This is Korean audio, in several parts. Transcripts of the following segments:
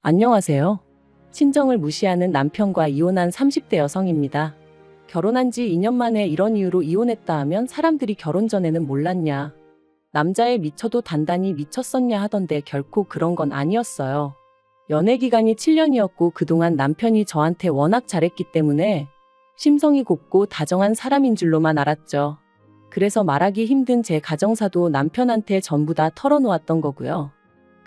안녕하세요. 친정을 무시하는 남편과 이혼한 30대 여성입니다. 결혼한 지 2년 만에 이런 이유로 이혼했다 하면 사람들이 결혼 전에는 몰랐냐. 남자에 미쳐도 단단히 미쳤었냐 하던데 결코 그런 건 아니었어요. 연애 기간이 7년이었고 그동안 남편이 저한테 워낙 잘했기 때문에 심성이 곱고 다정한 사람인 줄로만 알았죠. 그래서 말하기 힘든 제 가정사도 남편한테 전부 다 털어놓았던 거고요.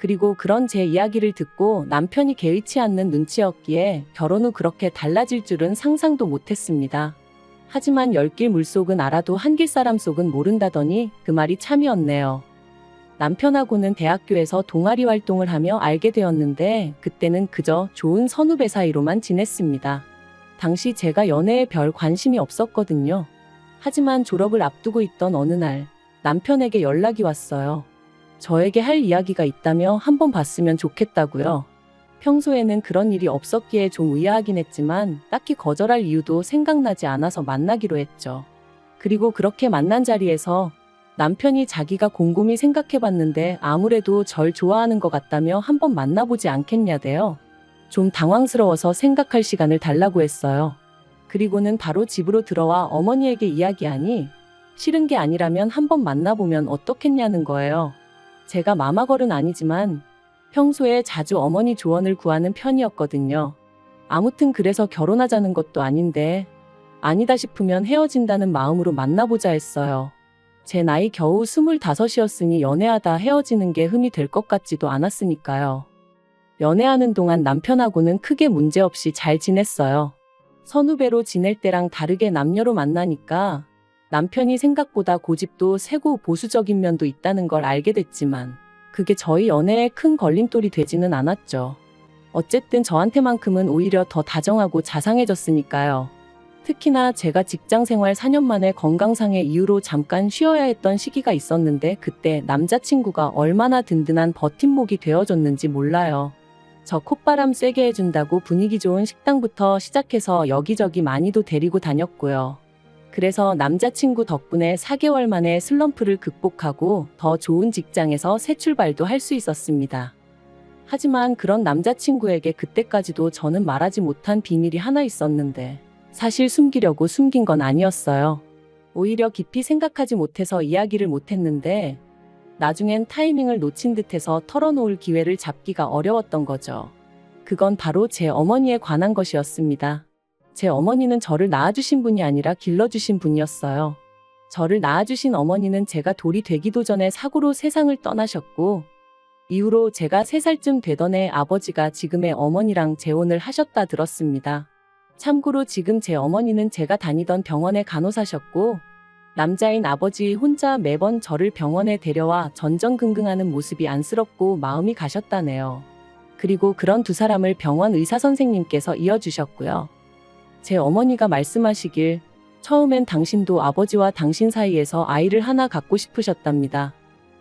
그리고 그런 제 이야기를 듣고 남편이 개의치 않는 눈치였기에 결혼 후 그렇게 달라질 줄은 상상도 못했습니다. 하지만 열길 물속은 알아도 한길 사람 속은 모른다더니 그 말이 참이었네요. 남편하고는 대학교에서 동아리 활동을 하며 알게 되었는데 그때는 그저 좋은 선후배 사이로만 지냈습니다. 당시 제가 연애에 별 관심이 없었거든요. 하지만 졸업을 앞두고 있던 어느 날 남편에게 연락이 왔어요. 저에게 할 이야기가 있다며 한번 봤으면 좋겠다고요. 평소에는 그런 일이 없었기에 좀 의아하긴 했지만 딱히 거절할 이유도 생각나지 않아서 만나기로 했죠. 그리고 그렇게 만난 자리에서 남편이 자기가 곰곰이 생각해 봤는데 아무래도 절 좋아하는 것 같다며 한번 만나보지 않겠냐대요. 좀 당황스러워서 생각할 시간을 달라고 했어요. 그리고는 바로 집으로 들어와 어머니에게 이야기하니 싫은 게 아니라면 한번 만나보면 어떻겠냐는 거예요. 제가 마마걸은 아니지만 평소에 자주 어머니 조언을 구하는 편이었거든요. 아무튼 그래서 결혼하자는 것도 아닌데 아니다 싶으면 헤어진다는 마음으로 만나보자 했어요. 제 나이 겨우 25이었으니 연애하다 헤어지는 게 흠이 될 것 같지도 않았으니까요. 연애하는 동안 남편하고는 크게 문제없이 잘 지냈어요. 선후배로 지낼 때랑 다르게 남녀로 만나니까 남편이 생각보다 고집도 세고 보수적인 면도 있다는 걸 알게 됐지만 그게 저희 연애에 큰 걸림돌이 되지는 않았죠. 어쨌든 저한테만큼은 오히려 더 다정하고 자상해졌으니까요. 특히나 제가 직장 생활 4년 만에 건강상의 이유로 잠깐 쉬어야 했던 시기가 있었는데 그때 남자친구가 얼마나 든든한 버팀목이 되어줬는지 몰라요. 저 콧바람 쐬게 해준다고 분위기 좋은 식당부터 시작해서 여기저기 많이도 데리고 다녔고요. 그래서 남자친구 덕분에 4개월 만에 슬럼프를 극복하고 더 좋은 직장에서 새 출발도 할 수 있었습니다. 하지만 그런 남자친구에게 그때까지도 저는 말하지 못한 비밀이 하나 있었는데 사실 숨기려고 숨긴 건 아니었어요. 오히려 깊이 생각하지 못해서 이야기를 못했는데 나중엔 타이밍을 놓친 듯해서 털어놓을 기회를 잡기가 어려웠던 거죠. 그건 바로 제 어머니에 관한 것이었습니다. 제 어머니는 저를 낳아주신 분이 아니라 길러주신 분이었어요. 저를 낳아주신 어머니는 제가 돌이 되기도 전에 사고로 세상을 떠나셨고, 이후로 제가 3살쯤 되던 해 아버지가 지금의 어머니랑 재혼을 하셨다 들었습니다. 참고로 지금 제 어머니는 제가 다니던 병원의 간호사셨고, 남자인 아버지 혼자 매번 저를 병원에 데려와 전전긍긍하는 모습이 안쓰럽고 마음이 가셨다네요. 그리고 그런 두 사람을 병원 의사 선생님께서 이어주셨고요. 제 어머니가 말씀하시길 처음엔 당신도 아버지와 당신 사이에서 아이를 하나 갖고 싶으셨답니다.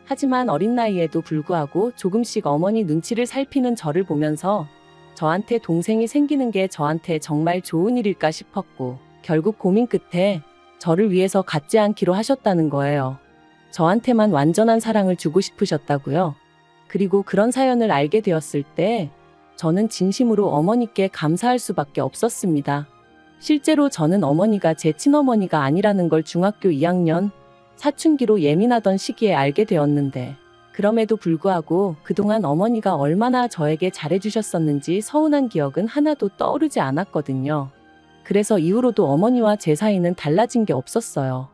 하지만 어린 나이에도 불구하고 조금씩 어머니 눈치를 살피는 저를 보면서 저한테 동생이 생기는 게 저한테 정말 좋은 일일까 싶었고 결국 고민 끝에 저를 위해서 갖지 않기로 하셨다는 거예요. 저한테만 완전한 사랑을 주고 싶으셨다고요. 그리고 그런 사연을 알게 되었을 때 저는 진심으로 어머니께 감사할 수밖에 없었습니다. 실제로 저는 어머니가 제 친어머니가 아니라는 걸 중학교 2학년 사춘기로 예민하던 시기에 알게 되었는데 그럼에도 불구하고 그동안 어머니가 얼마나 저에게 잘해주셨었는지 서운한 기억은 하나도 떠오르지 않았거든요. 그래서 이후로도 어머니와 제 사이는 달라진 게 없었어요.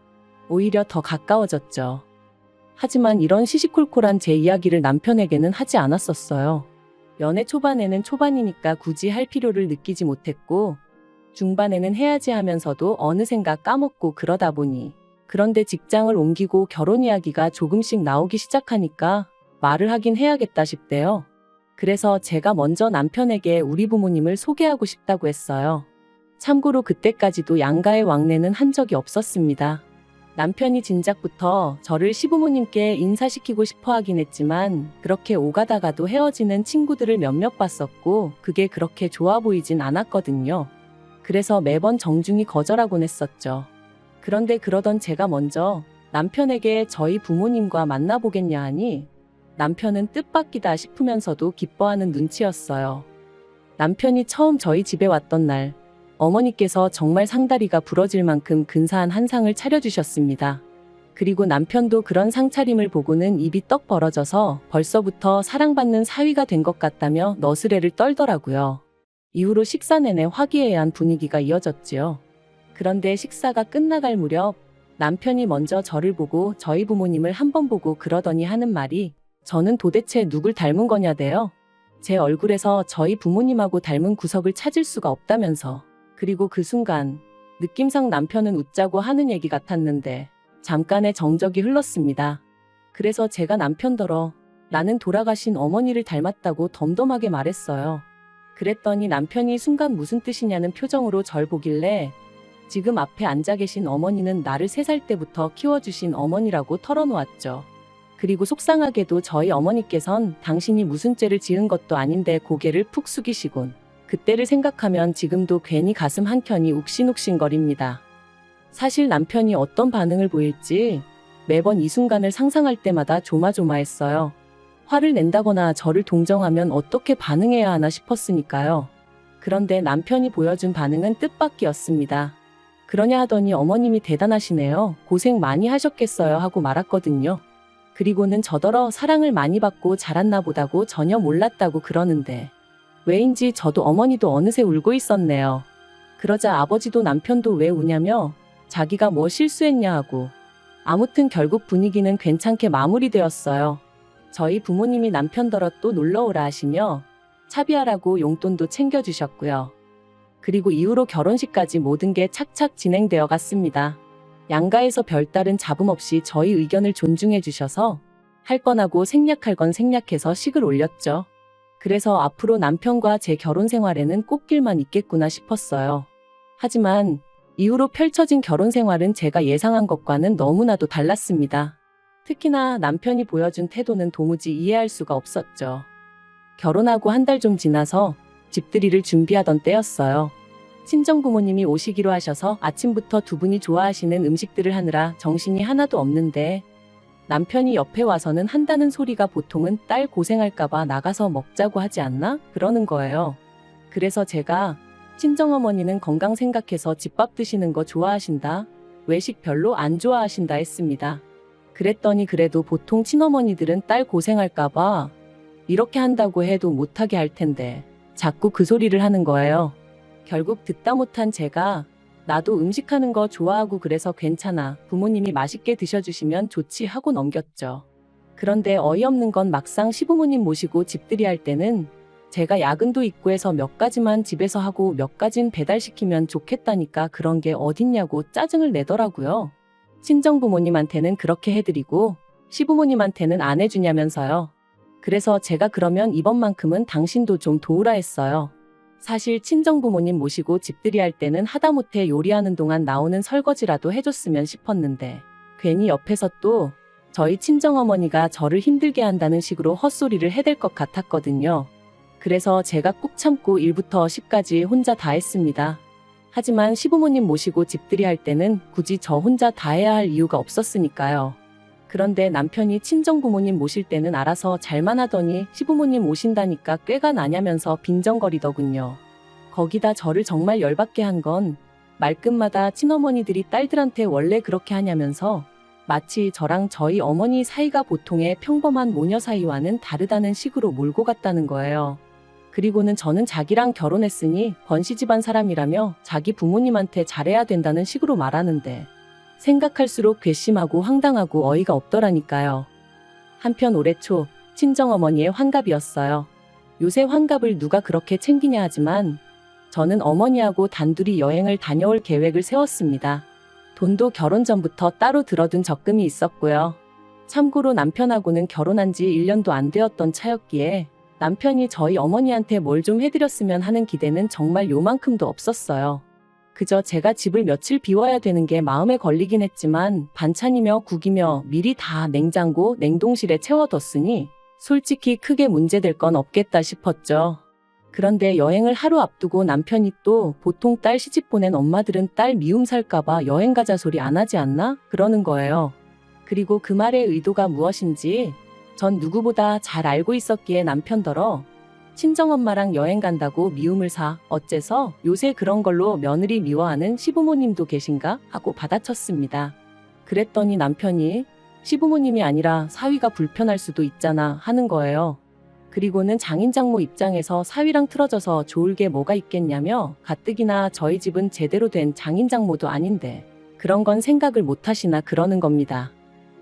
오히려 더 가까워졌죠. 하지만 이런 시시콜콜한 제 이야기를 남편에게는 하지 않았었어요. 연애 초반에는 초반이니까 굳이 할 필요를 느끼지 못했고, 중반에는 해야지 하면서도 어느샌가 까먹고 그러다 보니, 그런데 직장을 옮기고 결혼 이야기가 조금씩 나오기 시작하니까 말을 하긴 해야겠다 싶대요. 그래서 제가 먼저 남편에게 우리 부모님을 소개하고 싶다고 했어요. 참고로 그때까지도 양가의 왕래는 한 적이 없었습니다. 남편이 진작부터 저를 시부모님께 인사시키고 싶어 하긴 했지만 그렇게 오가다가도 헤어지는 친구들을 몇몇 봤었고 그게 그렇게 좋아 보이진 않았거든요. 그래서 매번 정중히 거절하곤 했었죠. 그런데 그러던 제가 먼저 남편에게 저희 부모님과 만나보겠냐 하니 남편은 뜻밖이다 싶으면서도 기뻐하는 눈치였어요. 남편이 처음 저희 집에 왔던 날, 어머니께서 정말 상다리가 부러질 만큼 근사한 한상을 차려주셨습니다. 그리고 남편도 그런 상차림을 보고는 입이 떡 벌어져서 벌써부터 사랑받는 사위가 된 것 같다며 너스레를 떨더라고요. 이후로 식사 내내 화기애애한 분위기가 이어졌지요. 그런데 식사가 끝나갈 무렵 남편이 먼저 저를 보고 저희 부모님을 한번 보고 그러더니 하는 말이 저는 도대체 누굴 닮은 거냐대요. 제 얼굴에서 저희 부모님하고 닮은 구석을 찾을 수가 없다면서. 그리고 그 순간 느낌상 남편은 웃자고 하는 얘기 같았는데 잠깐의 정적이 흘렀습니다. 그래서 제가 남편더러 나는 돌아가신 어머니를 닮았다고 덤덤하게 말했어요. 그랬더니 남편이 순간 무슨 뜻이냐는 표정으로 절 보길래 지금 앞에 앉아 계신 어머니는 나를 세 살 때부터 키워주신 어머니라고 털어놓았죠. 그리고 속상하게도 저희 어머니께선 당신이 무슨 죄를 지은 것도 아닌데 고개를 푹 숙이시곤 그때를 생각하면 지금도 괜히 가슴 한켠이 욱신욱신거립니다. 사실 남편이 어떤 반응을 보일지 매번 이 순간을 상상할 때마다 조마조마했어요. 화를 낸다거나 저를 동정하면 어떻게 반응해야 하나 싶었으니까요. 그런데 남편이 보여준 반응은 뜻밖이었습니다. 그러냐 하더니 어머님이 대단하시네요. 고생 많이 하셨겠어요 하고 말았거든요. 그리고는 저더러 사랑을 많이 받고 자랐나 보다고 전혀 몰랐다고 그러는데 왜인지 저도 어머니도 어느새 울고 있었네요. 그러자 아버지도 남편도 왜 우냐며 자기가 뭐 실수했냐 하고 아무튼 결국 분위기는 괜찮게 마무리되었어요. 저희 부모님이 남편더러 또 놀러오라 하시며 차비하라고 용돈도 챙겨주셨고요. 그리고 이후로 결혼식까지 모든 게 착착 진행되어 갔습니다. 양가에서 별다른 잡음 없이 저희 의견을 존중해 주셔서 할 건 하고 생략할 건 생략해서 식을 올렸죠. 그래서 앞으로 남편과 제 결혼 생활에는 꽃길만 있겠구나 싶었어요. 하지만 이후로 펼쳐진 결혼 생활은 제가 예상한 것과는 너무나도 달랐습니다. 특히나 남편이 보여준 태도는 도무지 이해할 수가 없었죠. 결혼하고 한 달 좀 지나서 집들이를 준비하던 때였어요. 친정 부모님이 오시기로 하셔서 아침부터 두 분이 좋아하시는 음식들을 하느라 정신이 하나도 없는데 남편이 옆에 와서는 한다는 소리가 보통은 딸 고생할까봐 나가서 먹자고 하지 않나? 그러는 거예요. 그래서 제가 친정어머니는 건강 생각해서 집밥 드시는 거 좋아하신다. 외식 별로 안 좋아하신다 했습니다. 그랬더니 그래도 보통 친어머니들은 딸 고생할까봐 이렇게 한다고 해도 못하게 할 텐데 자꾸 그 소리를 하는 거예요. 결국 듣다 못한 제가 나도 음식하는 거 좋아하고 그래서 괜찮아. 부모님이 맛있게 드셔주시면 좋지 하고 넘겼죠. 그런데 어이없는 건 막상 시부모님 모시고 집들이 할 때는 제가 야근도 있고 해서 몇 가지만 집에서 하고 몇 가진 배달시키면 좋겠다니까 그런 게 어딨냐고 짜증을 내더라고요. 친정 부모님한테는 그렇게 해드리고 시부모님한테는 안 해주냐면서요. 그래서 제가 그러면 이번만큼은 당신도 좀 도우라 했어요. 사실 친정 부모님 모시고 집들이 할 때는 하다못해 요리하는 동안 나오는 설거지라도 해줬으면 싶었는데 괜히 옆에서 또 저희 친정어머니가 저를 힘들게 한다는 식으로 헛소리를 해댈 것 같았거든요. 그래서 제가 꾹 참고 1부터 10까지 혼자 다 했습니다. 하지만 시부모님 모시고 집들이 할 때는 굳이 저 혼자 다 해야 할 이유가 없었으니까요. 그런데 남편이 친정 부모님 모실 때는 알아서 잘만 하더니 시부모님 오신다니까 꾀가 나냐면서 빈정거리더군요. 거기다 저를 정말 열받게 한 건 말끝마다 친어머니들이 딸들한테 원래 그렇게 하냐면서 마치 저랑 저희 어머니 사이가 보통의 평범한 모녀 사이와는 다르다는 식으로 몰고 갔다는 거예요. 그리고는 저는 자기랑 결혼했으니 번시 집안 사람이라며 자기 부모님한테 잘해야 된다는 식으로 말하는데 생각할수록 괘씸하고 황당하고 어이가 없더라니까요. 한편 올해 초 친정어머니의 환갑이었어요. 요새 환갑을 누가 그렇게 챙기냐 하지만 저는 어머니하고 단둘이 여행을 다녀올 계획을 세웠습니다. 돈도 결혼 전부터 따로 들어둔 적금이 있었고요. 참고로 남편하고는 결혼한 지 1년도 안 되었던 차였기에 남편이 저희 어머니한테 뭘 좀 해드렸으면 하는 기대는 정말 요만큼도 없었어요. 그저 제가 집을 며칠 비워야 되는 게 마음에 걸리긴 했지만 반찬이며 국이며 미리 다 냉장고, 냉동실에 채워뒀으니 솔직히 크게 문제될 건 없겠다 싶었죠. 그런데 여행을 하루 앞두고 남편이 또 보통 딸 시집 보낸 엄마들은 딸 미움 살까봐 여행 가자 소리 안 하지 않나? 그러는 거예요. 그리고 그 말의 의도가 무엇인지 전 누구보다 잘 알고 있었기에 남편더러 친정엄마랑 여행 간다고 미움을 사 어째서 요새 그런 걸로 며느리 미워하는 시부모님도 계신가 하고 받아쳤습니다. 그랬더니 남편이 시부모님이 아니라 사위가 불편할 수도 있잖아 하는 거예요. 그리고는 장인장모 입장에서 사위랑 틀어져서 좋을 게 뭐가 있겠냐며 가뜩이나 저희 집은 제대로 된 장인장모도 아닌데 그런 건 생각을 못 하시나 그러는 겁니다.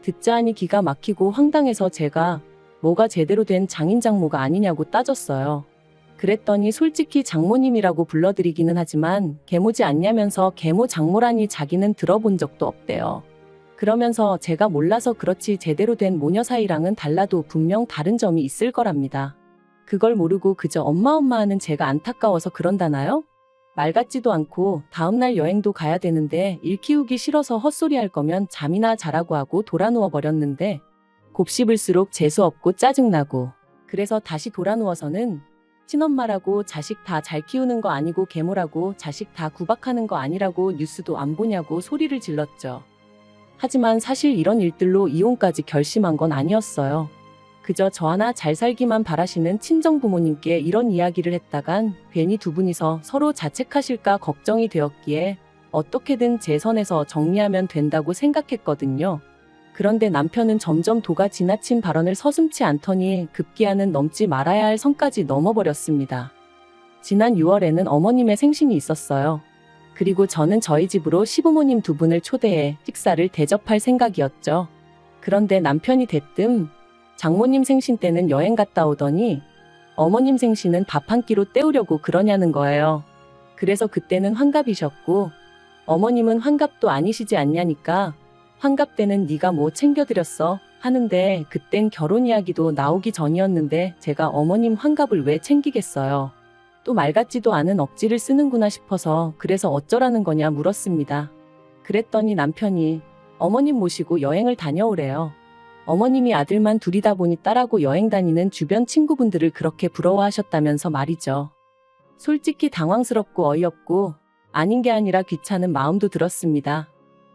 듣자 하니 기가 막히고 황당해서 제가 뭐가 제대로 된 장인 장모가 아니냐고 따졌어요. 그랬더니 솔직히 장모님이라고 불러드리기는 하지만 계모지 않냐면서 계모 장모라니 자기는 들어본 적도 없대요. 그러면서 제가 몰라서 그렇지 제대로 된 모녀 사이랑은 달라도 분명 다른 점이 있을 거랍니다. 그걸 모르고 그저 엄마 엄마 하는 제가 안타까워서 그런다나요? 말 같지도 않고 다음날 여행도 가야 되는데 일 키우기 싫어서 헛소리 할 거면 잠이나 자라고 하고 돌아 누워 버렸는데 곱씹을수록 재수없고 짜증나고 그래서 다시 돌아 누워서는 친엄마라고 자식 다 잘 키우는 거 아니고 계모라고 자식 다 구박하는 거 아니라고 뉴스도 안 보냐고 소리를 질렀죠. 하지만 사실 이런 일들로 이혼까지 결심한 건 아니었어요. 그저 저 하나 잘 살기만 바라시는 친정 부모님께 이런 이야기를 했다간 괜히 두 분이서 서로 자책하실까 걱정이 되었기에 어떻게든 제 선에서 정리하면 된다고 생각했거든요. 그런데 남편은 점점 도가 지나친 발언을 서슴치 않더니 급기야는 넘지 말아야 할 선까지 넘어버렸습니다. 지난 6월에는 어머님의 생신이 있었어요. 그리고 저는 저희 집으로 시부모님 두 분을 초대해 식사를 대접할 생각이었죠. 그런데 남편이 대뜸 장모님 생신 때는 여행 갔다 오더니 어머님 생신은 밥 한 끼로 때우려고 그러냐는 거예요. 그래서 그때는 환갑이셨고 어머님은 환갑도 아니시지 않냐니까 환갑 때는 네가 뭐 챙겨드렸어 하는데 그땐 결혼 이야기도 나오기 전이었는데 제가 어머님 환갑을 왜 챙기겠어요. 또 말 같지도 않은 억지를 쓰는구나 싶어서 그래서 어쩌라는 거냐 물었습니다. 그랬더니 남편이 어머님 모시고 여행을 다녀오래요. 어머님이 아들만 둘이다 보니 딸하고 여행 다니는 주변 친구분들을 그렇게 부러워하셨다면서 말이죠. 솔직히 당황스럽고 어이없고 아닌 게 아니라 귀찮은 마음도 들었습니다.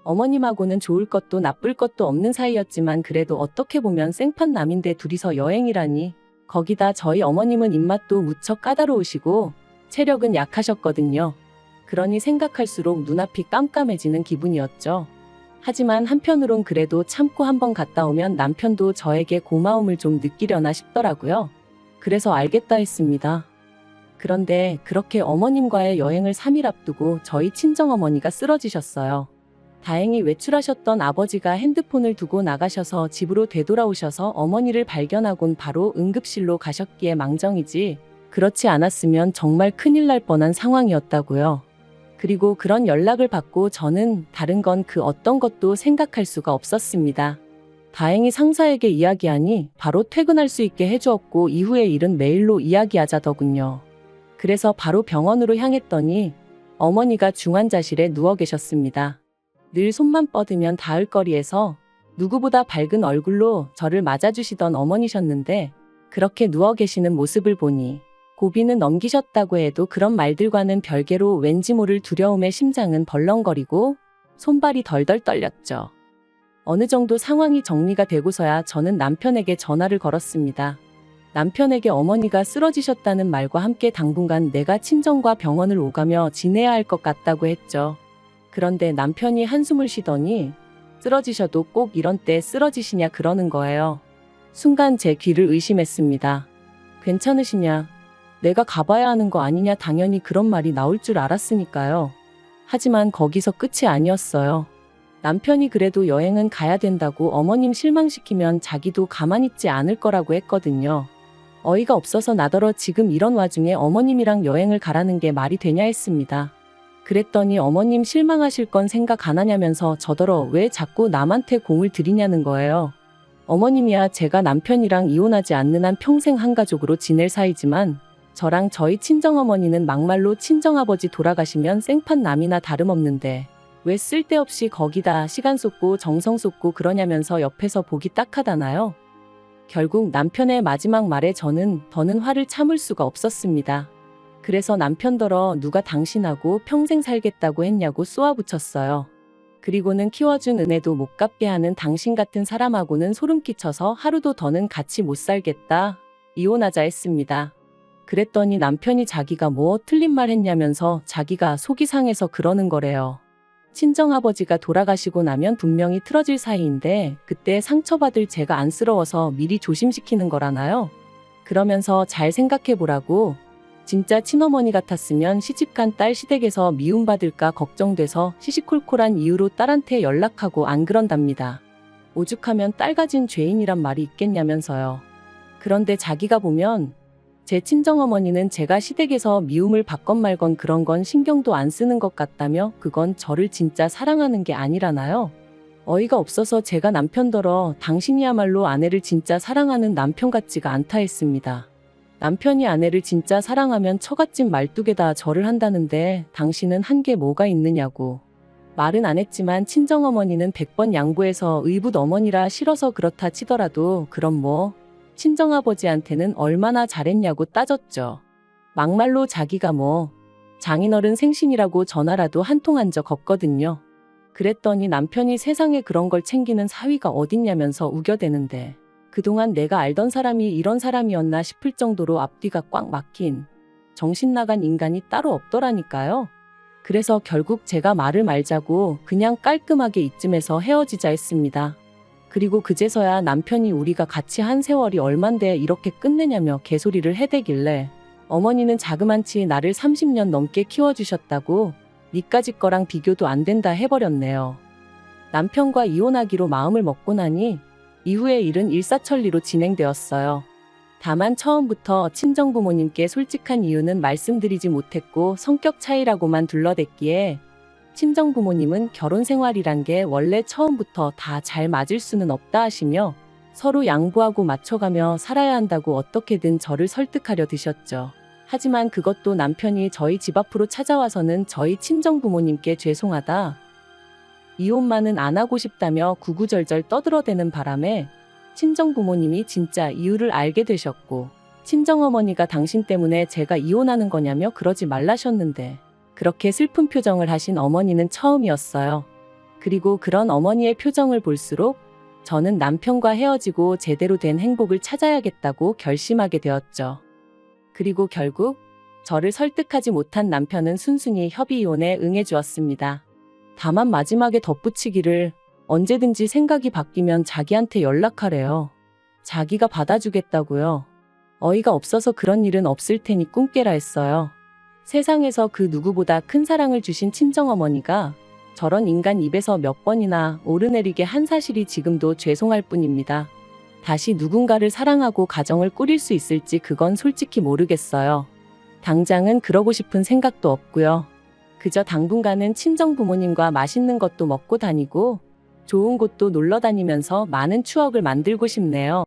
어머님하고는 좋을 것도 나쁠 것도 없는 사이였지만 그래도 어떻게 보면 생판 남인데 둘이서 여행이라니 거기다 저희 어머님은 입맛도 무척 까다로우시고 체력은 약하셨거든요. 그러니 생각할수록 눈앞이 깜깜해지는 기분이었죠. 하지만 한편으론 그래도 참고 한번 갔다 오면 남편도 저에게 고마움을 좀 느끼려나 싶더라고요. 그래서 알겠다 했습니다. 그런데 그렇게 어머님과의 여행을 3일 앞두고 저희 친정어머니가 쓰러지셨어요. 다행히 외출하셨던 아버지가 핸드폰을 두고 나가셔서 집으로 되돌아오셔서 어머니를 발견하곤 바로 응급실로 가셨기에 망정이지 그렇지 않았으면 정말 큰일 날 뻔한 상황이었다고요. 그리고 그런 연락을 받고 저는 다른 건 그 어떤 것도 생각할 수가 없었습니다. 다행히 상사에게 이야기하니 바로 퇴근할 수 있게 해주었고 이후의 일은 메일로 이야기하자더군요. 그래서 바로 병원으로 향했더니 어머니가 중환자실에 누워 계셨습니다. 늘 손만 뻗으면 닿을 거리에서 누구보다 밝은 얼굴로 저를 맞아주시던 어머니셨는데 그렇게 누워 계시는 모습을 보니 고비는 넘기셨다고 해도 그런 말들과는 별개로 왠지 모를 두려움에 심장은 벌렁거리고 손발이 덜덜 떨렸죠. 어느 정도 상황이 정리가 되고서야 저는 남편에게 전화를 걸었습니다. 남편에게 어머니가 쓰러지셨다는 말과 함께 당분간 내가 친정과 병원을 오가며 지내야 할 것 같다고 했죠. 그런데 남편이 한숨을 쉬더니 쓰러지셔도 꼭 이런 때 쓰러지시냐 그러는 거예요. 순간 제 귀를 의심했습니다. 괜찮으시냐? 내가 가봐야 하는 거 아니냐 당연히 그런 말이 나올 줄 알았으니까요. 하지만 거기서 끝이 아니었어요. 남편이 그래도 여행은 가야 된다고 어머님 실망시키면 자기도 가만히 있지 않을 거라고 했거든요. 어이가 없어서 나더러 지금 이런 와중에 어머님이랑 여행을 가라는 게 말이 되냐 했습니다. 그랬더니 어머님 실망하실 건 생각 안 하냐면서 저더러 왜 자꾸 남한테 공을 들이냐는 거예요. 어머님이야 제가 남편이랑 이혼하지 않는 한 평생 한 가족으로 지낼 사이지만 저랑 저희 친정어머니는 막말로 친정아버지 돌아가시면 생판 남이나 다름없는데 왜 쓸데없이 거기다 시간 쏟고 정성 쏟고 그러냐면서 옆에서 보기 딱하다나요? 결국 남편의 마지막 말에 저는 더는 화를 참을 수가 없었습니다. 그래서 남편더러 누가 당신하고 평생 살겠다고 했냐고 쏘아붙였어요. 그리고는 키워준 은혜도 못 갚게 하는 당신 같은 사람하고는 소름 끼쳐서 하루도 더는 같이 못 살겠다. 이혼하자 했습니다. 그랬더니 남편이 자기가 뭐 틀린 말 했냐면서 자기가 속이 상해서 그러는 거래요. 친정아버지가 돌아가시고 나면 분명히 틀어질 사이인데 그때 상처받을 제가 안쓰러워서 미리 조심시키는 거라나요? 그러면서 잘 생각해 보라고 진짜 친어머니 같았으면 시집간 딸 시댁에서 미움받을까 걱정돼서 시시콜콜한 이유로 딸한테 연락하고 안 그런답니다. 오죽하면 딸 가진 죄인이란 말이 있겠냐면서요. 그런데 자기가 보면 제 친정어머니는 제가 시댁에서 미움을 받건 말건 그런 건 신경도 안 쓰는 것 같다며 그건 저를 진짜 사랑하는 게 아니라나요? 어이가 없어서 제가 남편더러 당신이야말로 아내를 진짜 사랑하는 남편 같지가 않다 했습니다. 남편이 아내를 진짜 사랑하면 처갓집 말뚝에다 절을 한다는데 당신은 한 게 뭐가 있느냐고. 말은 안 했지만 친정어머니는 100번 양보해서 의붓 어머니라 싫어서 그렇다 치더라도 그럼 뭐 친정아버지한테는 얼마나 잘했냐고 따졌죠. 막말로 자기가 뭐 장인어른 생신이라고 전화라도 한 통 한 적 없거든요. 그랬더니 남편이 세상에 그런 걸 챙기는 사위가 어딨냐면서 우겨대는데 그동안 내가 알던 사람이 이런 사람이었나 싶을 정도로 앞뒤가 꽉 막힌 정신 나간 인간이 따로 없더라니까요. 그래서 결국 제가 말을 말자고 그냥 깔끔하게 이쯤에서 헤어지자 했습니다. 그리고 그제서야 남편이 우리가 같이 한 세월이 얼만데 이렇게 끝내냐며 개소리를 해대길래 어머니는 자그만치 나를 30년 넘게 키워주셨다고 니까지 거랑 비교도 안 된다 해버렸네요. 남편과 이혼하기로 마음을 먹고 나니 이후의 일은 일사천리로 진행되었어요. 다만 처음부터 친정부모님께 솔직한 이유는 말씀드리지 못했고 성격 차이라고만 둘러댔기에 친정 부모님은 결혼 생활이란 게 원래 처음부터 다 잘 맞을 수는 없다 하시며 서로 양보하고 맞춰가며 살아야 한다고 어떻게든 저를 설득하려 드셨죠. 하지만 그것도 남편이 저희 집 앞으로 찾아와서는 저희 친정 부모님께 죄송하다. 이혼만은 안 하고 싶다며 구구절절 떠들어대는 바람에 친정 부모님이 진짜 이유를 알게 되셨고 친정 어머니가 당신 때문에 제가 이혼하는 거냐며 그러지 말라셨는데 그렇게 슬픈 표정을 하신 어머니는 처음이었어요. 그리고 그런 어머니의 표정을 볼수록 저는 남편과 헤어지고 제대로 된 행복을 찾아야겠다고 결심하게 되었죠. 그리고 결국 저를 설득하지 못한 남편은 순순히 협의 이혼에 응해 주었습니다. 다만 마지막에 덧붙이기를 언제든지 생각이 바뀌면 자기한테 연락하래요. 자기가 받아주겠다고요. 어이가 없어서 그런 일은 없을 테니 꿈깨라 했어요. 세상에서 그 누구보다 큰 사랑을 주신 친정어머니가 저런 인간 입에서 몇 번이나 오르내리게 한 사실이 지금도 죄송할 뿐입니다. 다시 누군가를 사랑하고 가정을 꾸릴 수 있을지 그건 솔직히 모르겠어요. 당장은 그러고 싶은 생각도 없고요. 그저 당분간은 친정 부모님과 맛있는 것도 먹고 다니고 좋은 곳도 놀러 다니면서 많은 추억을 만들고 싶네요.